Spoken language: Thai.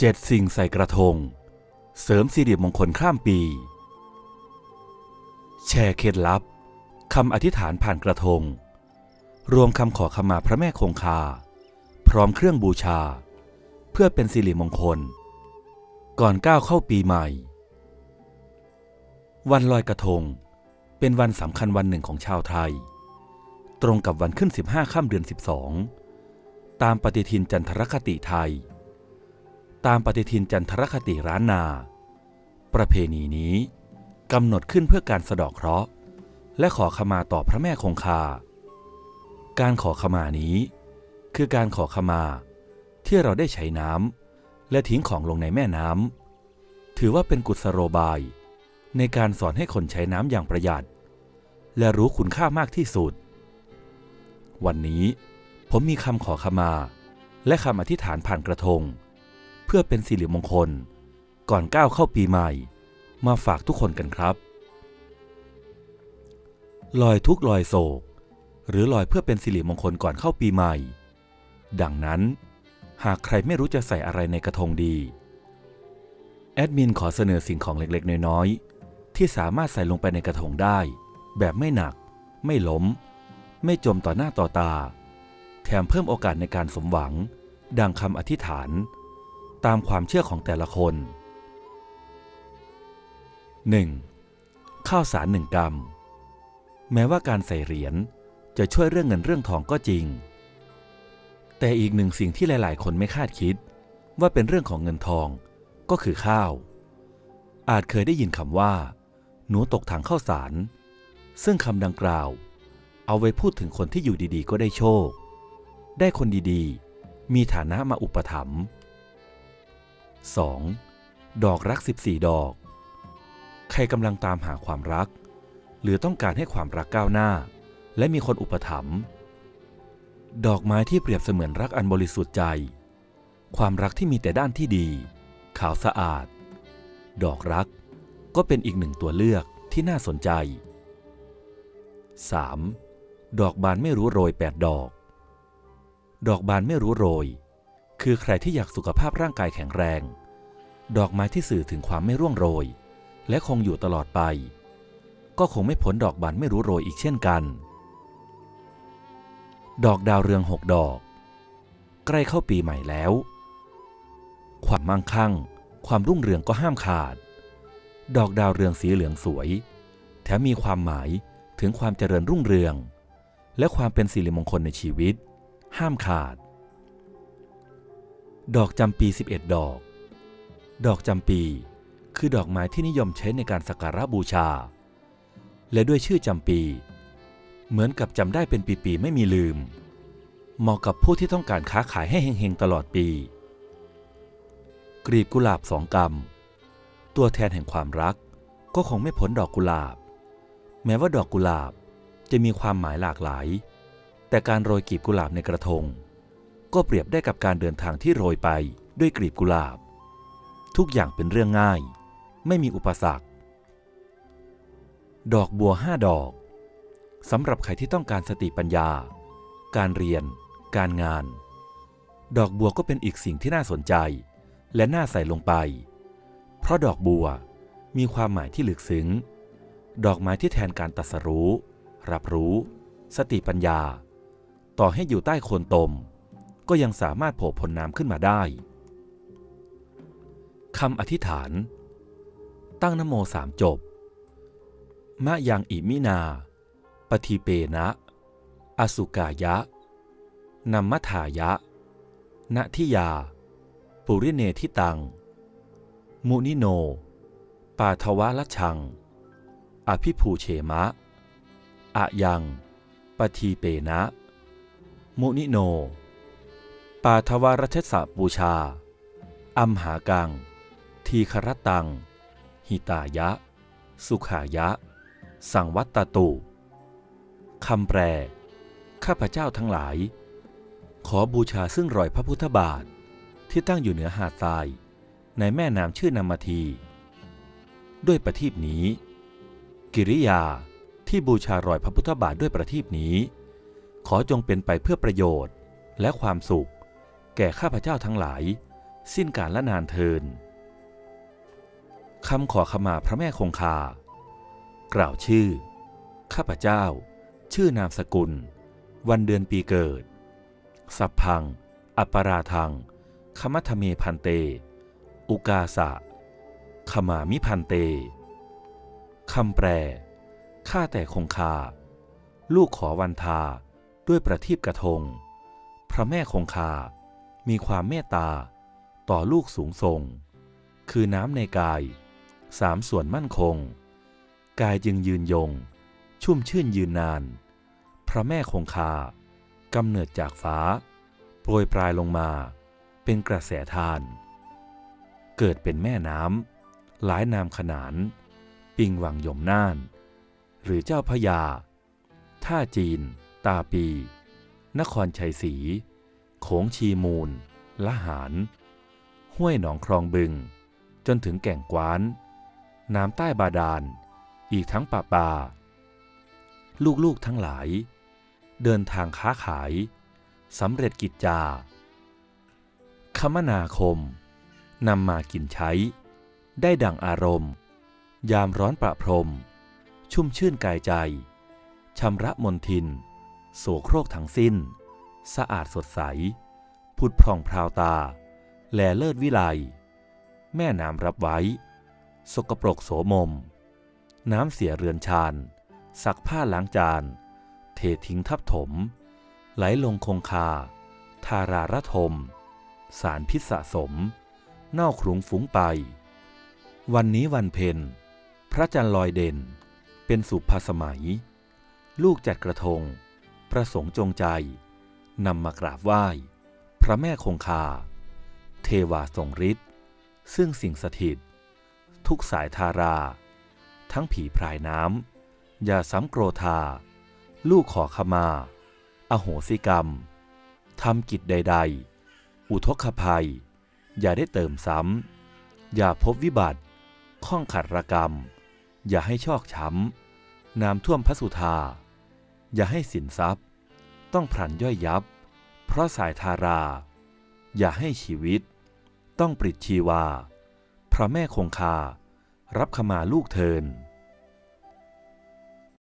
เจ็ดสิ่งใส่กระทง เสริมสิริมงคลข้ามปี แชร์เคล็ดลับคำอธิษฐานผ่านกระทง รวมคำขอขมาพระแม่คงคา พร้อมเครื่องบูชา เพื่อเป็นสิริมงคล ก่อนก้าวเข้าปีใหม่ วันลอยกระทง เป็นวันสำคัญวันหนึ่งของชาวไทย ตรงกับวันขึ้น 15 ค่ำเดือน 12 ตามปฏิทินจันทรคติไทย ตามปฏิทินจันทรคติร้านนา ประเพณีนี้กำหนดขึ้นเพื่อการสะดอกเคราะห์ และขอขมาต่อพระแม่คงคา การขอขมานี้ คือการขอขมาที่เราได้ใช้น้ำและทิ้งของลงในแม่น้ำถือว่าเป็นกุศโลบาย ในการสอนให้คนใช้น้ำอย่างประหยัด และรู้คุณค่ามากที่สุด วันนี้ผมมีคำขอขมา และคำอธิษฐานผ่านกระทง เพื่อเป็นสิริมงคล ก่อนก้าวเข้าปีใหม่ มาฝากทุกคนกันครับ ลอยทุกลอยโศก หรือลอยเพื่อเป็นสิริมงคลก่อนเข้าปีใหม่ ดังนั้น หากใครไม่รู้จะใส่อะไรในกระทงดี แอดมินขอเสนอสิ่งของเล็กๆ น้อยๆ ที่สามารถใส่ลงไปในกระทงได้ แบบไม่หนัก ไม่ล้ม ไม่จมต่อหน้าต่อตา แถมเพิ่มโอกาสในการสมหวัง ดังคำอธิษฐาน ตามความเชื่อของแต่ละคน 1. ข้าวสารหนึ่งกรัม แม้ว่าการใส่เหรียญจะช่วยเรื่องเงินเรื่องทองก็จริง แต่อีกหนึ่งสิ่งที่หลาย ๆ คนไม่คาดคิด ว่าเป็นเรื่องของเงินทองก็คือข้าว อาจเคยได้ยินคำว่า หนูตกถังข้าวสาร ซึ่งคำดังกล่าว เอาไว้พูดถึงคนที่อยู่ดี ๆ ก็ได้โชค ได้คนดี ๆ มีฐานะมาอุปถัมภ์ 2. ดอกรัก 14 ดอก ใครกำลังตามหาความรัก หรือต้องการให้ความรักก้าวหน้า และมีคนอุปถัมภ์ดอกไม้ที่เปรียบเสมือนรักอันบริสุทธิ์ใจ ความรักที่มีแต่ด้านที่ดี ขาวสะอาด ดอกรักก็เป็นอีกหนึ่งตัวเลือกที่น่าสนใจ 3. ดอกบานไม่รู้โรย 8 ดอก ดอกบานไม่รู้โรย คือใครที่อยากสุขภาพร่างกายแข็งแรง ดอกไม้ที่สื่อถึงความไม่ร่วงโรย และคงอยู่ตลอดไป ก็คงไม่พ้นดอกบานไม่รู้โรยอีกเช่นกัน ดอกดาวเรืองหกดอก ใกล้เข้าปีใหม่แล้ว ความมั่งคั่ง ความรุ่งเรืองก็ห้ามขาด ดอกดาวเรืองสีเหลืองสวย แถมมีความหมายถึงความเจริญรุ่งเรือง และความเป็นสิริมงคลในชีวิต ห้ามขาด ดอกจำปี 11 ดอก ดอกจำปี คือดอกไม้ที่นิยมใช้ในการสักการะบูชา และด้วยชื่อจำปี เหมือนกับจำได้เป็นปีๆไม่มีลืม เหมาะกับผู้ที่ต้องการค้าขายให้เฮงๆตลอดปีกลีบกุหลาบสองกำตัวแทนแห่งความรักก็คงไม่พ้นดอกกุหลาบ แม้ว่าดอกกุหลาบจะมีความหมายหลากหลาย แต่การโรยกลีบกุหลาบในกระทง ก็เปรียบได้กับการเดินทางที่โรยไปด้วยกลีบกุหลาบ ทุกอย่างเป็นเรื่องง่าย ไม่มีอุปสรรค ดอกบัวห้าดอกสำหรับใครที่ต้องการสติปัญญา การเรียน การงาน ดอกบัวก็เป็นอีกสิ่งที่น่าสนใจ และน่าใส่ลงไป เพราะดอกบัวมีความหมายที่ลึกซึ้ง ดอกไม้ที่แทนการตัสรู้ รับรู้ สติปัญญา ต่อให้อยู่ใต้โคนตม ก็ยังสามารถโผล่พ้นน้ำขึ้นมาได้คำอธิษฐาน ตั้งนโมสามจบ มะยังอิมินา ปฏิเปนะ อสุกายะนัมมทายะ ณทิยา ปุริเนทิตัง มุนิโน ปาทวะละชัง อภิภูเชมะ อะยังปทีเปนะ มุนิโน ปาทวารัชสะบูชา อัมหากัง ทีครตัง หิตายะ สุขายะ สังวัตตตุคำแปล ข้าพเจ้าทั้งหลาย ขอบูชาซึ่งรอยพระพุทธบาทที่ตั้งอยู่เหนือหาดทราย ในแม่น้ำชื่อนามาที ด้วยประทีปนี้ กิริยาที่บูชารอยพระพุทธบาทด้วยประทีปนี้ ขอจงเป็นไปเพื่อประโยชน์และความสุข แก่ข้าพเจ้าทั้งหลาย สิ้นกาลละนานเทินคำขอขมาพระแม่คงคา กล่าวชื่อ ข้าพเจ้า ชื่อนามสกุล วันเดือนปีเกิด สัพพัง อัปปราทังขมัทเมพันเต อุกาสะ ขมามิพันเต คำแปล ข้าแต่คงคา ลูกขอวันทาด้วยประทีปกระทง พระแม่คงคา มีความเมตตา ต่อลูกสูงส่ง คือน้ำในกายสามส่วนมั่นคง กายจึงยืนยง ชุ่มชื่นยืนนาน พระแม่คงคากำเนิดจากฟ้า โปรยปลายลงมา เป็นกระแสทาน เกิดเป็นแม่น้ำหลายนามขนาน ปิงวังยมน่าน หรือเจ้าพยา ท่าจีน ตาปี นครชัยศรี โขงชีมูล ละหาร ห้วยหนองคลองบึง จนถึงแก่งกวาน น้ำใต้บาดาล อีกทั้งป่าปาลูกๆทั้งหลาย เดินทางค้าขายสำเร็จกิจจา คมนาคมนำมากินใช้ ได้ดั่งอารมณ์ ยามร้อนประพรม ชุ่มชื่นกายใจชำระมนทิน โสโครกทั้งสิ้น สะอาดสดใส ผุดพร่องพราวตา แลเลิศวิไล แม่น้ำรับไว้ สกปรกโสมม น้ำเสียเรือนชานซักผ้าล้างจาน เททิ้งทับถม ไหลลงคงคา ทาราระทม สารพิษสะสม เน่าครุงฟุ้งไป วันนี้วันเพ็ญ พระจันทร์ลอยเด่น เป็นสุภาสมัย ลูกจัดกระทง ประสงค์จงใจ นำมากราบไหว้ พระแม่คงคา เทวาทรงฤทธิ์ซึ่งสิ่งสถิต ทุกสายทารา ทั้งผีพรายน้ำอย่าซ้ำโกรธา ลูกขอขมา อโหสิกรรมทำกิจใด ๆ อุทกภัย อย่าได้เติมซ้ำ อย่าพบวิบัติ ข้องขัดระกรรม อย่าให้ชอกช้ำ น้ำท่วมพระสุธา อย่าให้สินทรัพย์ ต้องพลันย่อยยับ เพราะสายทารา อย่าให้ชีวิต ต้องปลิดชีวา พระแม่คงคา รับขมาลูกเทิน